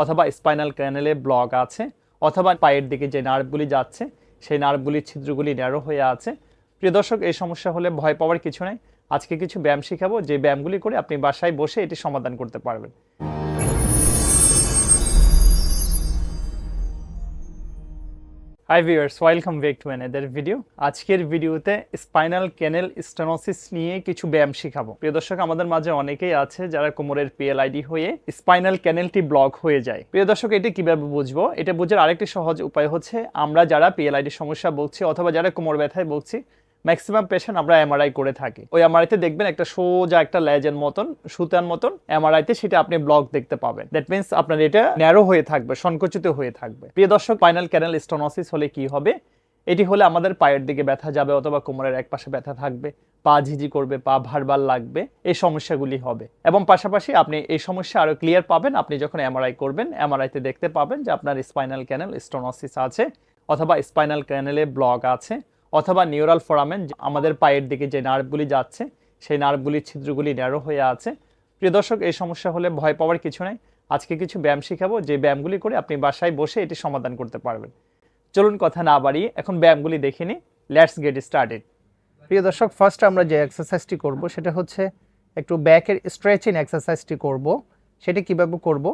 অথবা spinal ক্যানেলে block আছে, অথবা পায়ের দিকে যে নার্ভগুলি যাচ্ছে, সেই নার্ভগুলির ছিদ্রগুলি ন্যারো হয়ে আছে। প্রিয় দর্শক, এই সমস্যা হলে ভয় পাওয়ার কিছু নাই। আজকে কিছু ব্যায়াম শেখাবো। যে ব্যায়ামগুলি করে আপনি বাসায় বসে এটি সমাধান করতে পারবেন। Hi viewers welcome back to another video আজকের ভিডিওতে স্পাইনাল ক্যানেল স্টেনোসিস নিয়ে কিছু ব্যায়াম শেখাবো। প্রিয় দর্শক, আমাদের মাঝে অনেকেই আছে যারা কোমরের পিএলআইডি হয়ে স্পাইনাল ক্যানেলটি ব্লক হয়ে যায়। প্রিয় দর্শক, এটি কীভাবে বুঝব? এটা বুঝার আরেকটি সহজ উপায় হচ্ছে আমরা যারা পিএলআইডি সমস্যা বলছি অথবা যারা কোমর ব্যথায় বলছি ম্যাক্সিমাম পেশেন্ট আমরা এমআরআই করে থাকি। ওই এমআরআইতে দেখবেন একটা সোজা একটা লেজের মতন সুতার মতন এমআরআইতে সেটা আপনি ব্লক দেখতে পাবেন। দ্যাট মিনস আপনার এটা ন্যারো হয়ে থাকবে, সংকুচিত হয়ে থাকবে। প্রিয় দর্শক ফাইনাল ক্যানেল স্টোনোসিস হলে কি হবে? এটি হলে আমাদের পায়ের দিকে ব্যথা যাবে অথবা কোমরের এক পাশে ব্যথা থাকবে, পা ঝিঝি করবে, পা ভারবার লাগবে, এই সমস্যাগুলি হবে। এবং পাশাপাশি আপনি এই সমস্যা আরও ক্লিয়ার পাবেন, আপনি যখন এমআরআই করবেন এমআরআইতে দেখতে পাবেন যে আপনার স্পাইনাল ক্যানেল স্টোনোসিস আছে অথবা স্পাইনাল ক্যানেলে ব্লক আছে। অথবা নিউরাল ফোরামেন আমাদের পায়ের দিকে যে নার্ভগুলি যাচ্ছে, সেই নার্ভগুলির ছিদ্রগুলি ন্যারো হয়ে আছে। প্রিয় দর্শক, এই সমস্যা হলে ভয় পাওয়ার কিছু নেই। আজকে কিছু ব্যায়াম শেখাবো। যে ব্যায়ামগুলি করে আপনি বাসায় বসে এটি সমাধান করতে পারবেন। চলুন কথা না বাড়িয়ে এখন ব্যায়ামগুলি দেখে নিই। লেটস গেট স্টার্টেড প্রিয় দর্শক ফার্স্ট আমরা যে এক্সারসাইজটি করব, সেটা হচ্ছে একটু ব্যাকের স্ট্রেচিং এক্সারসাইজটি করব। সেটা কীভাবে করব?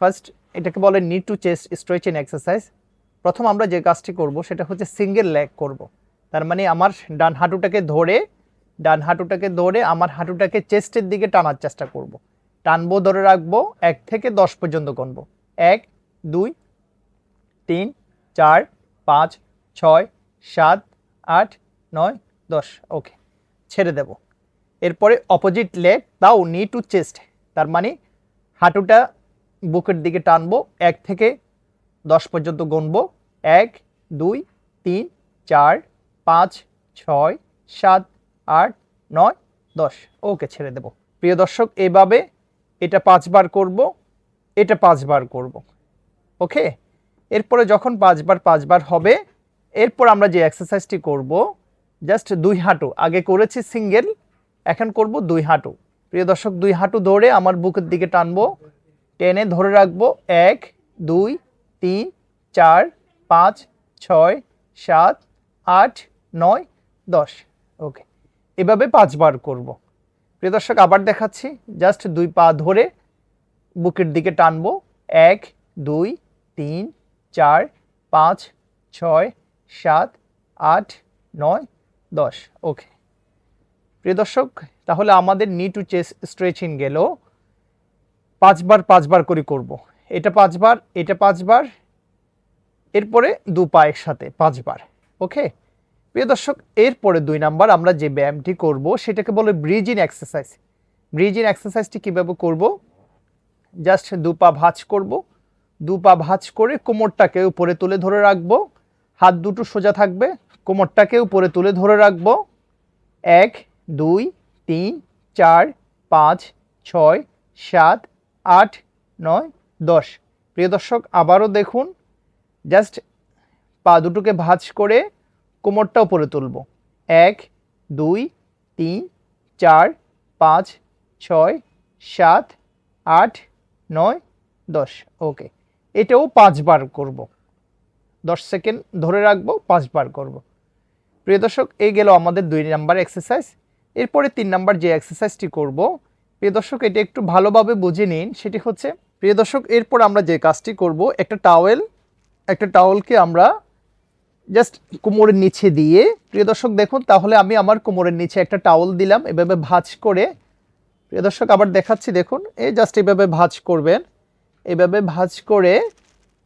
ফার্স্ট এটাকে বলে need to chest stretching exercise প্রথম আমরা যে কাজটি করব, সেটা হচ্ছে সিঙ্গেল লেগ করব। তার মানে আমার ডান হাঁটুটাকে ধরে, ডান হাঁটুটাকে ধরে আমার হাঁটুটাকে চেস্টের দিকে টানার চেষ্টা করব। টানবো, ধরে রাখব, এক থেকে দশ পর্যন্ত গণবো এক, দুই, তিন, চার, পাঁচ, ছয়, সাত, আট, নয়, দশ। ওকে ছেড়ে দেব। এরপরে অপোজিট লেগ তাও নি টু চেস্ট তার মানে হাঁটুটা বুকের দিকে টানবো, এক থেকে দশ পর্যন্ত গণবো এক, দুই, তিন, চার পাঁচ, ছয়, সাত, আট, নয়, দশ। ওকে, ছেড়ে দেব। প্রিয় দর্শক, এভাবে এটা পাঁচবার করব, এটা পাঁচবার করব। ওকে? এরপরে যখন পাঁচবার পাঁচবার হবে, এরপর আমরা যে এক্সারসাইজটি করব জাস্ট দুই হাঁটু। আগে করেছি সিঙ্গেল এখন করব দুই হাঁটু। প্রিয় দর্শক, দুই হাঁটু ধরে আমার বুকের দিকে টানবো, টেনে ধরে রাখব, এক, দুই, তিন, চার, পাঁচ, ছয়, সাত, আট নয়, দশ। ওকে এভাবে পাঁচবার করব। প্রিয় দর্শক, আবার দেখাচ্ছি। জাস্ট দুই পা ধরে বুকের দিকে টানবো। এক, দুই, তিন, চার, পাঁচ, ছয়, সাত, আট, নয়, দশ। ওকে প্রিয় দর্শক, তাহলে আমাদের নি টু চেস স্ট্রেচিং গেল। পাঁচবার পাঁচবার করে করব। এটা পাঁচবার এটা পাঁচবার, এরপরে দু পা একসাথে পাঁচবার। ওকে প্রিয় দর্শক, এরপরে দুই নাম্বার আমরা যে ব্যায়ামটি করব, সেটাকে বলে ব্রিজিং এক্সারসাইজ ব্রিজিং এক্সারসাইজটি কীভাবে করব? জাস্ট দু পা ভাঁজ করব। দু পা ভাঁজ করে কোমরটাকে উপরে তুলে ধরে রাখব। হাত দুটো সোজা থাকবে, কোমরটাকে উপরে তুলে ধরে রাখব। এক, দুই, তিন, চার, পাঁচ, ছয়, সাত, আট, নয়, দশ। প্রিয় দর্শক, আবারও দেখুন জাস্ট পা দুটোকে ভাঁজ করে কোমরটা উপরে তুলব। এক, দুই, তিন, চার, পাঁচ, ছয়, সাত, আট, নয়, দশ। ওকে, এটাও পাঁচবার করব। দশ সেকেন্ড ধরে রাখব, পাঁচবার করব। প্রিয় দর্শক, এই গেল আমাদের দুই নাম্বার এক্সারসাইজ এরপরে তিন নাম্বার যে এক্সারসাইজটি করব, প্রিয় দর্শক, এটা একটু ভালোভাবে বুঝে নিন। সেটি হচ্ছে, প্রিয় দর্শক, এরপর আমরা যে কাজটি করব, একটা টাওয়েল একটা টাওয়েলকে আমরা জাস্ট কোমরের নিচে দিয়ে, প্রিয় দর্শক দেখুন, তাহলে আমি আমার কোমরের নিচে একটা টাওয়েল দিলাম, এভাবে ভাঁজ করে। প্রিয় দর্শক, আবার দেখাচ্ছি, দেখুন, এই জাস্ট এভাবে ভাঁজ করবেন। এভাবে ভাঁজ করে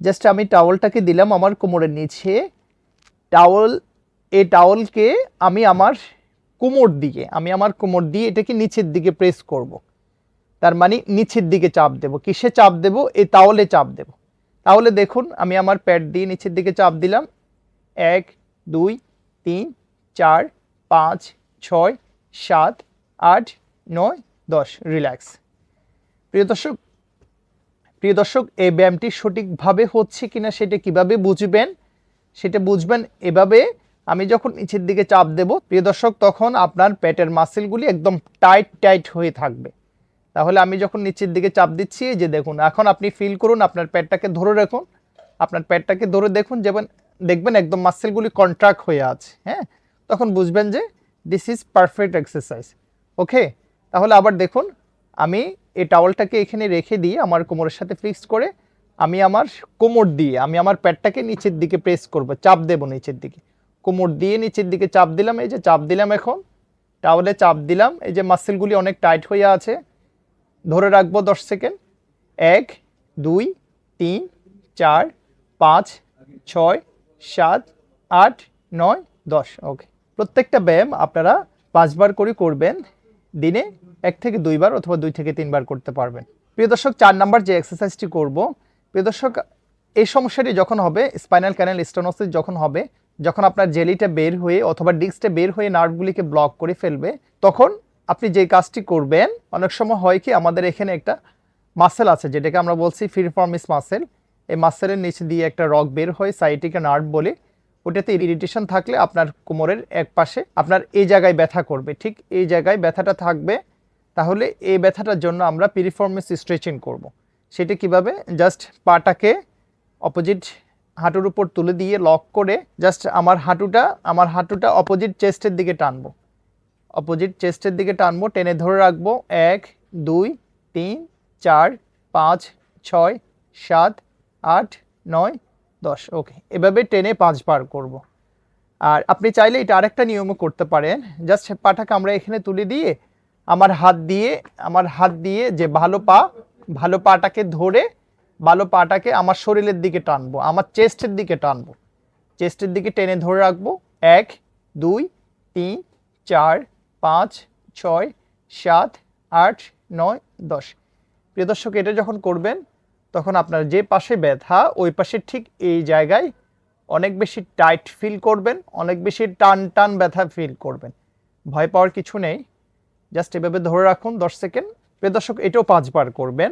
জাস্ট আমি টাওয়েলটাকে দিলাম আমার কোমরের নিচে। টাওয়েল এই টাওয়েলকে আমি আমার কোমর দিকে, আমি আমার কোমর দিয়ে এটাকে নিচের দিকে প্রেস করব। তার মানে নিচের দিকে চাপ দেব। কিসে চাপ দেব? এই তাওলে চাপ দেব। তাহলে দেখুন, আমি আমার প্যাড দিয়ে নিচের দিকে চাপ দিলাম। এক, দুই, তিন, চার, পাঁচ, ছয়, সাত, আট, নয়, দশ। রিল্যাক্স। প্রিয় দর্শক প্রিয় দর্শক, এই ব্যায়ামটি সঠিকভাবে হচ্ছে কিনা সেটা কীভাবে বুঝবেন? সেটা বুঝবেন এভাবে আমি যখন নিচের দিকে চাপ দেব, প্রিয় দর্শক, তখন আপনার পেটের মাসেলগুলি একদম টাইট টাইট হয়ে থাকবে। তাহলে আমি যখন নিচের দিকে চাপ দিচ্ছি যে দেখুন, এখন আপনি ফিল করুন, আপনার পেটটাকে ধরে রাখুন। আপনার পেটটাকে ধরে দেখুন, যেমন দেখবেন একদম মাসেলগুলি কন্ট্রাক্ট হয়ে আছে হ্যাঁ? তখন বুঝবেন যে this is perfect exercise okay তাহলে আবার দেখুন, আমি এই টাওয়ালটাকে এখানে রেখে দিয়ে আমার কোমরের সাথে ফিক্সড করে আমি আমার কোমর দিয়ে, আমি আমার পেটটাকে নিচের দিকে প্রেস করব, চাপ দেব নিচের দিকে। কোমর দিয়ে নিচের দিকে চাপ দিলাম, এই যে চাপ দিলাম এখন টাওয়ালে চাপ দিলাম, এই যে মাসেলগুলি অনেক টাইট হয়ে আছে, ধরে রাখব দশ সেকেন্ড এক, দুই, তিন, চার, পাঁচ, ছয় সাত, আট, নয়, দশ। ওকে প্রত্যেকটা ব্যায়াম আপনারা পাঁচবার করে করবেন। দিনে এক থেকে দুইবার অথবা দুই থেকে তিনবার করতে পারবেন। প্রিয় দর্শক, চার নাম্বার যে এক্সারসাইজটি করব, প্রিয় দর্শক, এই সমস্যাটি যখন হবে স্পাইনাল ক্যানেল স্টোনোসিস যখন হবে, যখন আপনার জেলিটা বের হয়ে অথবা ডিস্কটা বের হয়ে নার্ভগুলিকে ব্লক করে ফেলবে, তখন আপনি যে কাজটি করবেন, অনেক সময় হয় কি আমাদের এখানে একটা মাসেল আছে, যেটাকে আমরা বলছি ফিরফর্মিস মাসেল এই মাসেলের নিচে দিয়ে একটা রক বের হয় সাইটিকে নার্ভ বলে ওটাতে ইরিটেশন থাকলে আপনার কোমরের এক পাশে আপনার এই জায়গায় ব্যথা করবে। ঠিক এই জায়গায় ব্যথাটা থাকবে, তাহলে এই ব্যথাটার জন্য আমরা পিরিফর্মিস স্ট্রেচিং করব। সেটা কীভাবে? জাস্ট পাটাকে অপোজিট হাঁটুর উপর তুলে দিয়ে লক করে জাস্ট আমার হাঁটুটা আমার হাঁটুটা অপোজিট চেস্টের দিকে টানবো। অপোজিট চেস্টের দিকে টানবো, টেনে ধরে রাখব, এক, দুই, তিন, চার, পাঁচ, ছয়, সাত আট, নয়, দশ। ওকে এভাবে টেনে পাঁচবার করব। আর আপনি চাইলে এটা আরেকটা নিয়মও করতে পারেন। জাস্ট পাটাকে আমরা এখানে তুলে দিয়ে আমার হাত দিয়ে, আমার হাত দিয়ে যে ভালো পা, ভালো পাটাকে ধরে, ভালো পাটাকে আমার শরীরের দিকে টানবো, আমার চেস্টের দিকে টানবো। চেস্টের দিকে টেনে ধরে রাখব। এক, দুই, তিন, চার, পাঁচ, ছয়, সাত, আট, নয়, দশ। প্রিয় দর্শক, এটা যখন করবেন তখন আপনার যে পাশে ব্যথা, ওই পাশে ঠিক এই জায়গায় অনেক বেশি টাইট ফিল করবেন, অনেক বেশি টান টান ব্যথা ফিল করবেন। ভয় পাওয়ার কিছু নেই। জাস্ট এভাবে ধরে রাখুন দশ সেকেন্ড। প্রিয় দর্শক, এটাও পাঁচবার করবেন।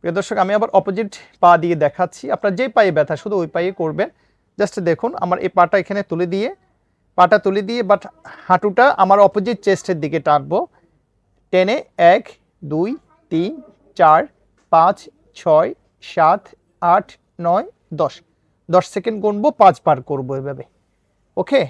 প্রিয় দর্শক, আমি আবার অপোজিট পা দিয়ে দেখাচ্ছি। আপনার যে পায়ে ব্যথা, শুধু ওই পায়ে করবেন। জাস্ট দেখুন, আমার এই পাটা এখানে তুলে দিয়ে, পাটা তুলে দিয়ে বাট হাঁটুটা আমার অপোজিট চেস্টের দিকে টানবো। টেনে এক, দুই, তিন, চার, পাঁচ, ছয় সাত, আট, নয়, দশ। দশ সেকেন্ড গুনবো পাঁচবার করব এভাবে। ওকে?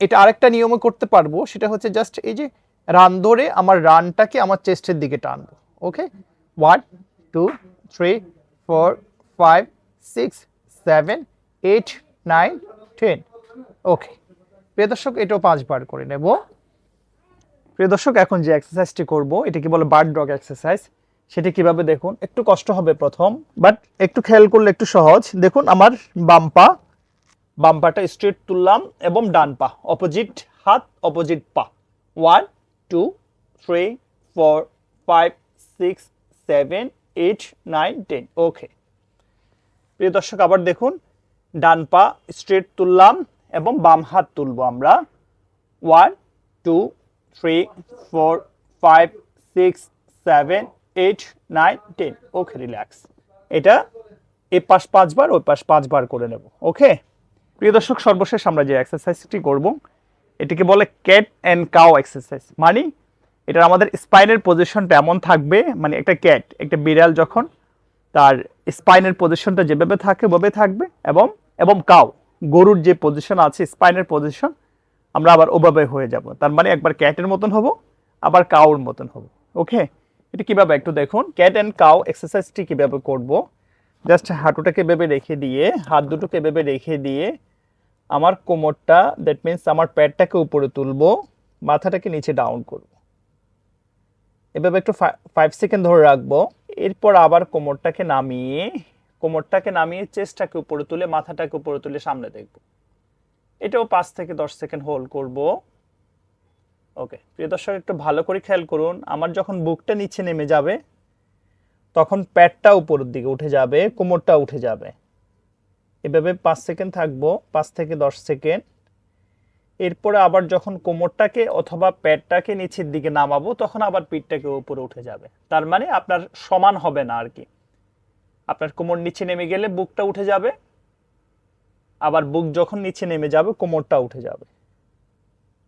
এটা আরেকটা নিয়মে করতে পারব। সেটা হচ্ছে জাস্ট এই যে রান ধরে আমার রানটাকে আমার চেস্টের দিকে টানবো। Okay? One two three four five six seven eight nine ten okay প্রিয় দর্শক, এটাও পাঁচবার করে নেব। প্রিয় দর্শক, এখন যে এক্সারসাইজটি করব, এটাকে বলে বার্ড ডগ এক্সারসাইজ সেটি কীভাবে দেখুন? একটু কষ্ট হবে প্রথম বাট একটু খেয়াল করলে একটু সহজ। দেখুন, আমার বাম পা স্ট্রেট তুললাম এবং ডান পা অপোজিট হাত অপোজিট পা। One two three four five six seven eight nine ten okay প্রিয় দর্শক, আবার দেখুন, ডান পা স্ট্রেট তুললাম এবং বাম হাত তুলব আমরা। One two three four five six seven eight nine ten okay relax এটা এ পাশ পাঁচবার, ওই পাশ পাঁচবার করে নেব। ওকে প্রিয় দর্শক, সর্বশেষ আমরা যে এক্সারসাইজটি করব, এটিকে বলে ক্যাট অ্যান্ড কাও এক্সারসাইজ মানে এটা আমাদের স্পাইনের পজিশনটা এমন থাকবে মানে একটা ক্যাট একটা বিড়াল যখন তার স্পাইনের পজিশনটা যেভাবে থাকে, ওভাবে থাকবে এবং এবং কাউ গরুর যে পজিশন আছে স্পাইনের পজিশন আমরা আবার ওভাবে হয়ে যাব। তার মানে একবার ক্যাটের মতন হব, আবার কাউর মতন হব। ওকে এটা কীভাবে? একটু দেখুন। ক্যাট অ্যান্ড কাউ এক্সারসাইজটি কীভাবে করব? জাস্ট হাঁটুটাকে ভেবে রেখে দিয়ে, হাত দুটোকে ভেবে রেখে দিয়ে আমার কোমরটা দ্যাট মিন্স আমার প্যাডটাকে উপরে তুলবো, মাথাটাকে নিচে ডাউন করব। এভাবে একটু ফাইভ সেকেন্ড ধরে রাখব। এরপর আবার কোমরটাকে নামিয়ে কোমরটাকে নামিয়ে চেস্টটাকে উপরে তুলে, মাথাটাকে উপরে তুলে সামনে দেখব। এটাও পাঁচ থেকে দশ সেকেন্ড হোল্ড করব। ওকে প্রিয় দর্শক, একটু ভালো করে খেয়াল করুন। আমার যখন বুকটা নিচে নেমে যাবে, তখন প্যাডটা উপরের দিকে উঠে যাবে, কোমরটা উঠে যাবে। এভাবে পাঁচ সেকেন্ড থাকব, পাঁচ থেকে দশ সেকেন্ড। এরপরে আবার যখন কোমরটাকে অথবা প্যাডটাকে নিচের দিকে নামাবো, তখন আবার পিঠটাকে উপরে উঠে যাবে। তার মানে আপনার সমান হবে না আর কি। আপনার কোমর নিচে নেমে গেলে বুকটা উঠে যাবে, আবার বুক যখন নিচে নেমে যাবে, কোমরটা উঠে যাবে।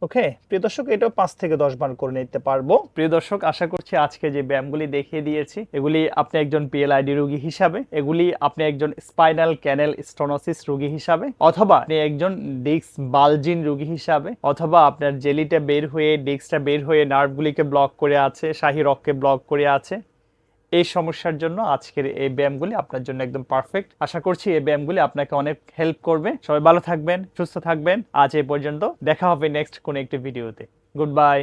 ওকে প্রিয় দর্শক, এটাও পাঁচ থেকে দশ বার করে নিতে পারব। প্রিয় দর্শক, আশা করছি আজকে যে ব্যায়ামগুলি দেখিয়ে দিয়েছি, এগুলি আপনি একজন পিএলআইডি রোগী হিসাবে, এগুলি আপনি একজন স্পাইনাল ক্যানেল স্টোনোসিস রোগী হিসাবে, অথবা আপনি একজন ডিস্ক বালজিন রোগী হিসাবে, অথবা আপনার জেলিটা বের হয়ে ডিস্কটা বের হয়ে নার্ভগুলিকে ব্লক করে আছে শাহী রককে ব্লক করে আছে এই সমস্যার জন্য আজকের এই ব্যায়ামগুলি আপনার জন্য একদম পারফেক্ট আশা করছি এই ব্যায়ামগুলি আপনাকে অনেক হেল্প করবে। সবাই ভালো থাকবেন, সুস্থ থাকবেন। আজ এ পর্যন্ত দেখা হবে নেক্সট কোন একটি ভিডিওতে গুড বাই